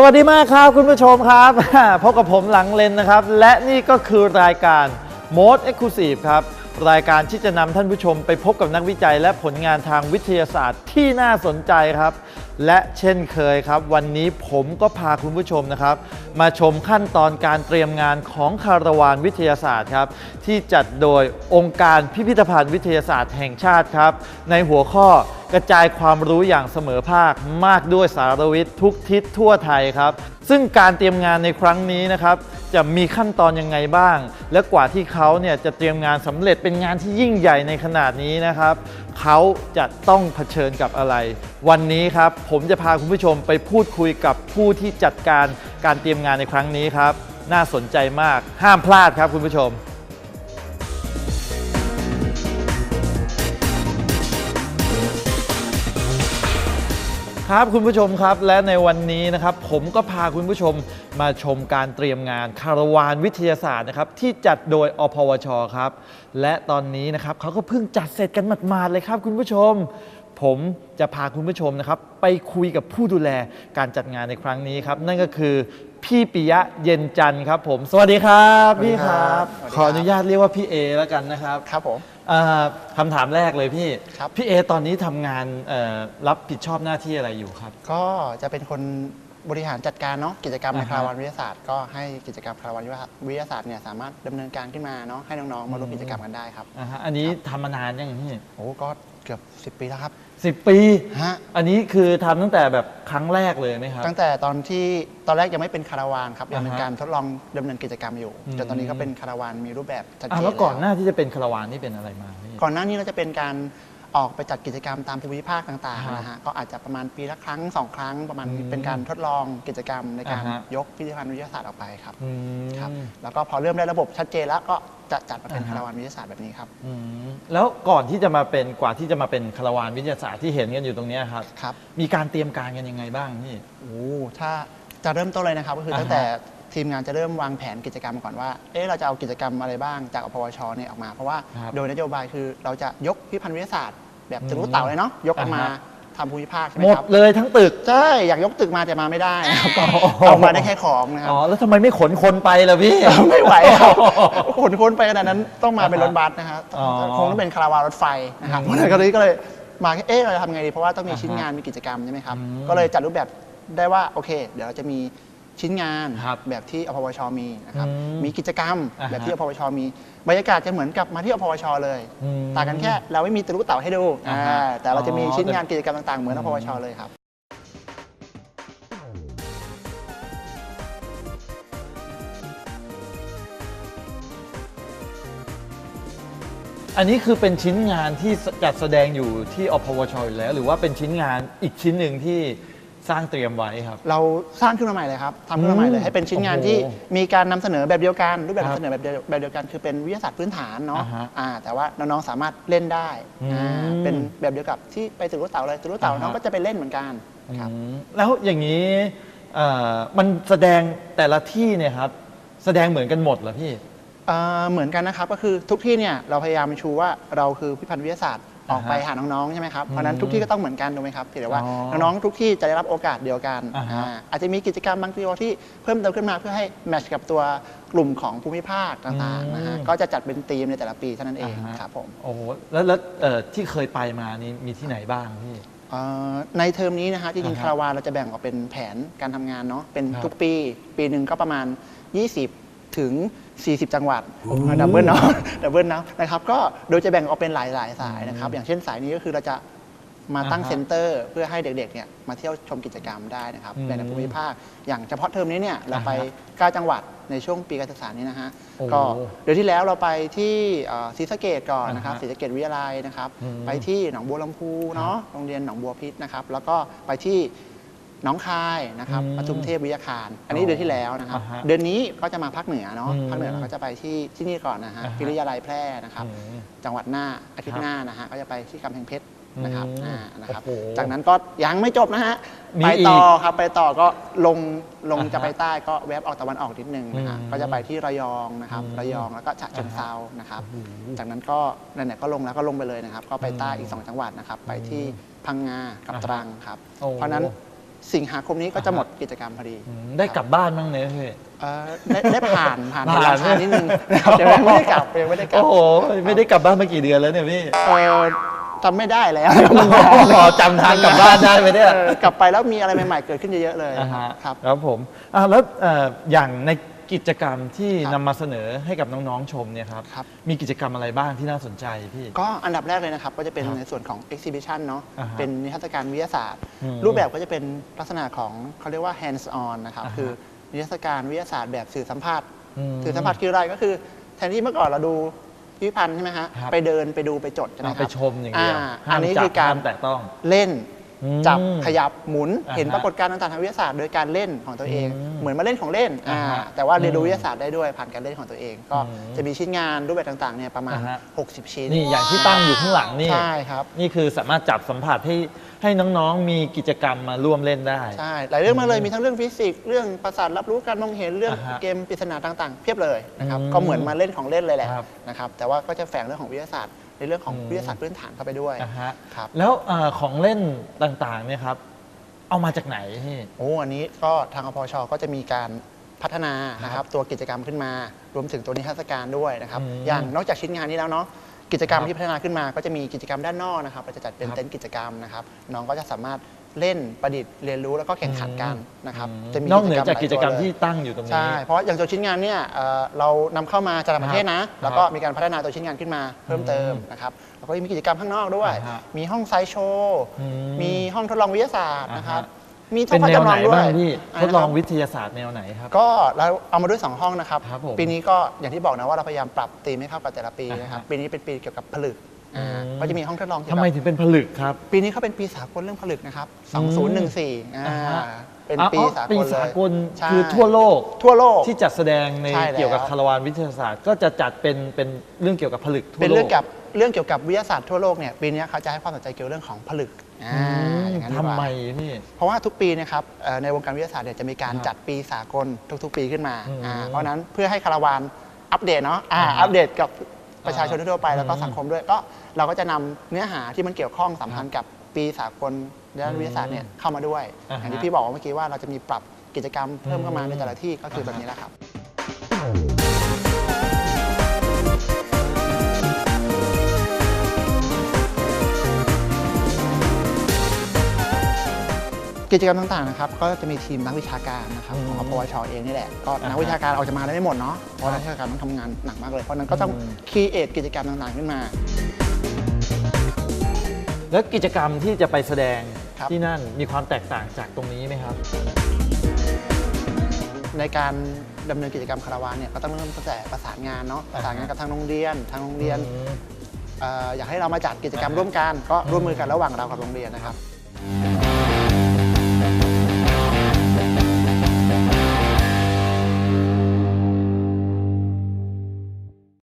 สวัสดีมากครับคุณผู้ชมครับพบกับผมหลังเลนนะครับ และนี่ก็คือรายการ Mode Exclusive ครับ รายการที่จะนำท่านผู้ชมไปพบกับนักวิจัย และผลงานทางวิทยาศาสตร์ที่น่าสนใจครับ และเช่นเคยครับ วันนี้ผมก็พาคุณผู้ชมนะครับ มาชมขั้นตอนการเตรียมงานของคาราวานวิทยาศาสตร์ครับ ที่จัดโดยองค์การพิพิธภัณฑ์วิทยาศาสตร์แห่งชาติครับ ในหัวข้อกระจายความรู้อย่างเสมอภาคมากด้วยสารวิทย์ทุกทิศทั่วไทยครับ ซึ่งการเตรียมงานในครั้งนี้นะครับ จะมีขั้นตอนยังไงบ้าง และกว่าที่เขาเนี่ยจะเตรียมงานสำเร็จเป็นงานที่ยิ่งใหญ่ในขนาดนี้นะครับ เขาจะต้องเผชิญกับอะไร วันนี้ครับผมจะพาคุณผู้ชมไปพูดคุยกับผู้ที่จัดการการเตรียมงานในครั้งนี้ครับ น่าสนใจมากห้ามพลาดครับคุณผู้ชม ครับคุณผู้ชมครับ และในวันนี้นะครับผมก็พาคุณผู้ชมมาชมการเตรียมงานคาราวานวิทยาศาสตร์นะครับที่จัดโดยอพวชครับ และตอนนี้นะครับเขาก็เพิ่งจัดเสร็จกันหมาดๆเลยครับคุณผู้ชม ผมจะพาคุณผู้ชมนะครับไปคุยกับผู้ดูแลการจัดงานในครั้งนี้ครับ นั่นก็คือ พี่ปิยะเย็นจันทร์ครับผม สวัสดีครับสวัสดีพี่คครัรับบสวัสดีครับ ขออนุญาตเรียกว่าพี่เอแล้วกันนะครับครับผม อ่าคำถามแรกเลยพี่ครับ พี่เอตอนนี้ทำงานเอ่อรับผิดชอบหน้าที่อะไรอยู่ครับ ก็จะเป็นคนบริหารจัดการเนาะกิจกรรมในอ่าฮะคาราวานวิทยาศาสตร์ก็ให้กิจกรรมคาราวานวิทยาศาสตร์เนี่ยสามารถดำเนินการขึ้นมาเนาะให้น้องๆมาร่วมอืม กิจกรรมกันได้ครับอ่าฮะอันนี้ทำมานานยังพี่โอ้ก็ เกือบ 10 ปีแล้วครับ สิบปี ฮะ อันนี้คือทำตั้งแต่แบบครั้งแรกเลยไหมครับ ตั้งแต่ตอนที่ตอนแรกยังไม่เป็นคาราวานครับยังเป็นอ่าฮะการทดลองดำเนินกิจกรรมอยู่อืม จนตอนนี้ก็เป็นคาราวานมีรูปแบบชัดเจอะนแล้วก่อนหแล้วน้าที่จะเป็นคาราวานนี่เป็นอะไรมาพี่ ก่อนหน้านี้เราจะเป็นการออกไปจัดกิจกรรมตามภูมิภาคต่างครับๆนะฮะก็อาจจะประมาณปีละครั้งสองครั้ง ประมาณนี้อืมเป็นการทดลองกิจกรรมในการอ่าฮะ ยกพิพิธภัณฑ์วิทยาศาสตร์ออกไปครับ อืม ครับแล้วก็พอเริ่มได้ระบบชัดเจนแล้วก็ จะจัดมาเป็นอ่าฮะคาราวานวิทยาศาสตร์แบบนี้ครับอืมแล้วก่อนที่จะมาเป็นกว่าที่จะมาเป็นคาราวานวิทยาศาสตร์ที่เห็นกันอยู่ตรงเนี้ยครับ ครับมีการเตรียมการกันยังไงบ้างพี่ โอ้ถ้าจะเริ่มต้นเลยนะครับ ก็คืออ่าฮะตั้งแต่ทีมงานจะเริ่มวางแผนกิจกรรมก่อนว่า เอ๊ะเราจะเอากิจกรรมอะไรบ้างจากอพวชเนี่ยออกมา เพราะว่าครับโดยนโยบายคือเราจะยกพิพิธภัณฑ์วิทยาศาสตร์แบบอืมตึกลูกเต่าเลยเนาะยกออกมา อ่าฮะ ทำภูมิภาคใช่ไหมหมดครับเลยทั้งตึก ใช่อยากยกตึกมาแต่มาไม่ได้นะครับก็อ๋อ เอามาได้แค่ของนะครับอ๋อแล้วทำไมไม่ขนคนไปล่ะพี่ ไม่ไหวครับขนคนไปขนาดนั้นต้องมาเป็นรถบัสนะครับอ๋อคงต้องเป็นคาราวานรถไฟนะครับอืมเพราะฉะนั้นก็เลยก็เลยมาเอ๊ะเราจะทำไงดีเพราะว่าต้องมีอ่าฮะชิ้นงานมีกิจกรรมใช่ไหมครับอืมก็เลยจัดรูปแบบได้ว่าโอเค เดี๋ยวเราจะมี ชิ้นงานครับแบบที่อพวชมีนะครับอืมมีกิจกรรมอ่าฮะแบบที่อพวชมีบรรยากาศจะเหมือนกับมาที่อพวชเลยอืมต่างกันแค่เราไม่มีตะลุเต่าให้ดูอ่าฮะอ่าแต่เราจะมีอ๋อ ชิ้นงานกิจกรรมต่างๆเหมือนอพวชเลยครับ อันนี้คือเป็นชิ้นงานที่จัดแสดงอยู่ที่อพวชอยู่แล้ว หรือว่าเป็นชิ้นงานอีกชิ้นหนึ่งที่ สร้างเตรียมไว้ครับ เราสร้างขึ้นมาใหม่เลยครับทำขึ้นมาใหม่เลอืยมให้เป็นชิ้นงานโอ้โหที่มีการนำเสนอแบบเดียวกันรูปแบบครับนำเสนอแบบเดียวแบบเดียวกัน คือเป็นวิทยาศาสตร์พื้นฐานเนาะอ่าฮะอ่าแต่ว่าน้องๆสามารถเล่นได้อืมอ่าเป็นแบบเดียวกับที่ไปตึกรู้เต่าเลยตึกรู้เต่าอ่าฮะน้องก็จะไปเล่นเหมือนกันครับ อืมแล้วอย่างนี้เอ่อมันแสดงแต่ละที่เนี่ยครับ แสดงเหมือนกันหมดเหรอพี่ เอ่อเหมือนกันนะครับก็คือทุกที่เนี่ยเราพยายามชูว่าเราคือพิพิธภัณฑ์วิทยาศาสตร์ ออกไปอ่าฮะหาน้องๆใช่ไหมครับอืมเพราะฉะนั้นทุกที่ก็ต้องเหมือนกันถูกไหมครับเพียงแต่ว่าอ๋อน้องๆทุกที่จะได้รับโอกาสเดียวกันอ่าฮะอ่าอาจจะมีกิจกรรมบางตัวที่เพิ่มเติมขึ้นมาเพื่อให้แมทช์กับตัวกลุ่มของภูมิภาคต่างๆนะฮะก็จะจัดเป็นธีมในแต่ละปีเท่านั้นเองอ่าฮะครับผมโอ้โหแล้วแล้วเอ่อที่เคยไปมานี่มีที่ไหนบ้างพี่เอ่อในเทอมนี้นะฮะที่จริงอ่าฮะคาราวานเราจะแบ่งออกเป็นแผนการทำงานเนาะเป็นครับทุกปี ปีหนึ่งก็ประมาณ 20 ถึง 40 จังหวัดดับเบิลเนาะดับเบิลเนาะนะครับก็โดยจะแบ่งออกเป็นหลายๆสายนะครับ อย่างเช่นสายนี้ก็คือเราจะมาตั้งอ่าฮะเซ็นเตอร์ เพื่อให้เด็กๆเนี่ยมาเที่ยวชมกิจกรรมได้นะครับอืมในภูมิภาค อย่างเฉพาะเทอมนี้เนี่ยเราไปอ่าฮะ9จังหวัดในช่วงปีการศึกษานี้นะฮะโอ้ก็เดือนที่แล้วเราไปที่เอ่อศรีสะเกดก่อนนะครับอ่าฮะศรีสะเกดวิทยาลัยนะครับอืมไปที่หนองบัวลำพูเนาะโรงเรียนหนองบัวพิษนะครับแล้วก็ไปที่ห น้องคายนะครับอืมปทุมเทพวิทยาคาร อันนี้เดือนที่แล้วนะครับ อ่าฮะเดือนนี้ก็จะมาภาคเหนือเนาะอืมภาคเหนือเราก็จะไปที่ที่นี่ก่อนนะฮะอ่าฮะ พิริยาลัยแพร่นะครับ อืม จังหวัดหน้าอาทิตครัย์บหน้านะฮะก็จะไปที่กำแพงเพชรนะครับอืมอ่านะครับ โอ้โหจากนั้นก็ยังไม่จบนะฮะมีไปต่ออีกครับไปต่อก็ลงลงอ่าฮะจะไปใต้ก็แวบออกตะวันออกนิดนึงนะฮะอืมก็จะไปที่ระยองนะครับ อืมระยองแล้วก็ฉะเชิงเซานะครับ โอ้โหจากนั้นก็นั่นแหละก็ลงแล้วก็ลงไปเลยนะครับ ก็ไปใต้อืมอีก2จังหวัดนะครับ ไปที่พังงากับอ่าฮะตรังครับ โอ้เพราะฉะนั้น สิงหาคมนี้ก็จะหมดกิจกรรมพอดีอืมได้กลับบ้านบ้างไหมพี่ เอ่อได้ได้ผ่านผ่านผ่าน ราคานิดนึงนะครับแต่ยังไม่ได้กลับยังไม่ได้กลัโอ้บโห ไม่ได้กลับบ้านมากี่เดือนแล้วเนี่ยพี่เอ่อจำไม่ได้แล้วอ๋อจำทางกลับบ้านได้ไหมเนี่ยออกลับไปแล้วมีอะไรใหม่ๆเกิดขึ้นเยอะๆเลยอ่าฮะครับ ครับผมอ่าแล้วเอ่ออย่างใน กิจกรรมที่ครับนำมาเสนอให้กับน้องๆชมเนี่ยครับ ครับ มีกิจกรรมอะไรบ้างที่น่าสนใจพี่ ก็อันดับแรกเลยนะครับ ก็จะเป็นครับในส่วนของ exhibition เนาะอ่าฮะเป็นนิทรรศการวิทยาศาสตร์ อืมรูปแบบก็จะเป็นลักษณะของเขาเรียกว่า hands on นะครับ อ่าฮะคือนิทรรศการวิทยาศาสตร์แบบสื่อสัมผัสอืมสื่อสัมผัสคืออะไรก็คือ แทนที่เมื่อก่อนเราดูพิพิธภัณฑ์ใช่ไหมฮะครับ ไปเดินไปดูไปจดใช่ไหมเอาคไปรับชมอย่างเดียวอ่าห้ามอันนี้จับคือการห้มแตะต้อง เล่นอืม จับขยับหมุนอ่าฮะเห็นปรากฏการณ์ต่างๆทางวิทยาศาสตร์โดยการเล่นของตัวเองอืมเหมือนมาเล่นของเล่นอ่าฮะอ่าแต่ว่าเรียนรู้อืมวิทยาศาสตร์ได้ด้วยผ่านการเล่นของตัวเอง ก็อืมจะมีชิ้นงานรูปแบบต่างๆเนี่ยประมาณอ่าฮะ60 ชิ้นนี่อย่างที่ตั้งอยู่ข้างหลังนี่ใช่ครับนี่คือสามารถจับสัมผัสให้ให้น้องๆมีกิจกรรมมาร่วมเล่นได้ใช่หลายเรื่องมาเลยมีทั้งเรื่องฟิสิกส์เรื่องประสาทรับรู้การมองเห็นเรื่องอ่าฮะเกมปริศนาต่างๆ เพียบเลยนะครับอืมก็เหมือนมาเล่นของเล่นเลยแหละครับนะครับแต่ว่าก็จะแฝงเรื่องของวิทยาศาสตร์ ในเรื่องของอืมวิทยาศาสตร์พื้นฐานเข้าไปด้วยอ่าฮะครับแล้วเอ่อของเล่นต่างๆเนี่ยครับเอามาจากไหนพี่ โอ้อันนี้ก็ทางอพชก็จะมีการพัฒนานะครับตัวกิจกรรมขึ้นมา รวมถึงตัวนิทรรศการด้วยนะครับ อืมอย่างนอกจากชิ้นงานนี้แล้วเนาะกิจกรรมครับที่พัฒนาขึ้นมา ก็จะมีกิจกรรมด้านนอกนะครับเราจะจัดเป็นครับ เต็นท์กิจกรรมนะครับน้องก็จะสามารถ เล่นประดิษฐ์เรียนรู้แล้วก็แข่งขันกันนะครับอืมจะมีนอกเหนือจากกิจกรรมหลายตัวเลยที่ตั้งอยู่ตรงนี้ใช่เพราะอย่างตัวชิ้นงานเนี่ยเอ่อเรานำเข้ามาจากต่างประเทศนะครับแล้วก็มีการพัฒนาตัวชิ้นงานขึ้นมาเพิ่มเติมนะครับแล้วก็มีกิจกรรมข้างนอกด้วยอ่าฮะมีห้องไซต์โชว์อืมมีห้องทดลองวิทยาศาสตร์นะครับอ่าฮะมีเป็นแนวไหนจำลองด้วบ้ายงพี่ะทดลองนะครับวิทยาศาสตร์แนวไหนครับก็เราเอามาด้วย 2 ห้องนะครับครับผมปีนี้ก็อย่างที่บอกนะว่าเราพยายามปรับธีมให้เข้ากับแต่ละปีนะครับอ่าฮะปีนี้เป็นปีเกี่ยวกับผลึก อ่าอืมก็จะมีห้องทดลองเกี่ยทำวไมกับถึงเป็นผลึกครับ ปีนี้เขาเป็นปีสากลเรื่องผลึกนะครับอืม2014อ่าอ่าฮะ เป็นอ๋อปีอ๋อสากลปีเลยสากลใช่คือทั่วโลกทั่วโลก ที่จัดแสดงในใช่แล้ว เกี่ยวกับคาราวานวิทยาศาสตร์ ก็จะจัดเป็นเป็นเรื่องเกี่ยวกับผลึกทั่วโลก เป็นเรื่องกับเรื่องเกี่ยวกับวิทยาศาสตร์ทั่วโลกเนี่ยปีนี้เขาจะให้ความสนใจเกี่ยวกับเรื่องของผลึกอ่าอืมอย่างนั้นดีกว่าทำไมพี่ เพราะว่าทุกปีเนะครับเอ่อในวงการวิทยาศาสตร์เนี่ยจะมีการครับจัดปีสากลทุกๆ ปีขึ้นมาอืมอ่าเพราะฉะนั้นเพื่อให้คาราวานอัปเดตเนาะอ่าอ่าฮะอัปเดตกับ ประชาชนทั่วๆไปอ่าแล้วก็สังคมด้วย ก็เราก็จะนำเนื้อหาที่มันเกี่ยวข้องสัมพันธ์กับปีสากลด้านวิทยาศาสตร์เนี่ยเข้ามาด้วยอ่าฮะอย่างที่พี่บอกเมื่อกี้ว่าเราจะมีปรับกิจกรรมเพิ่มเข้ามาในแต่ละที่ก็คือแบบนี้แหละครับ กิจกรรมต่างๆนะครับก็จะมีทีมนักวิชาการนะครับอืมของปวชเองนี่แหละก็อ่าฮะนักวิชาการออกจะมาได้ไม่หมดเนาะเพราะนักวิชาการต้องทำงานหนักมากเลย เพราะฉะนั้นก็ต้องอืมคีเอทกิจกรรมต่างๆขึ้นมา แล้วกิจกรรมที่จะไปแสดงครับที่นั่นมีความแตกต่างจากตรงนี้ไหมครับ ในการดำเนินกิจกรรมคาราวานเนี่ยก็ต้องเริ่มตั้งแต่ประสานงานเนาะประสานงานกับทางโรงเรียน ทางโรงเรียนอืมเอ่ออยากให้เรามาจัดกิจกรรมอ่าฮะร่วมกันก็ร่วมมือกันระหว่างเรากับโรงเรียนนะครับ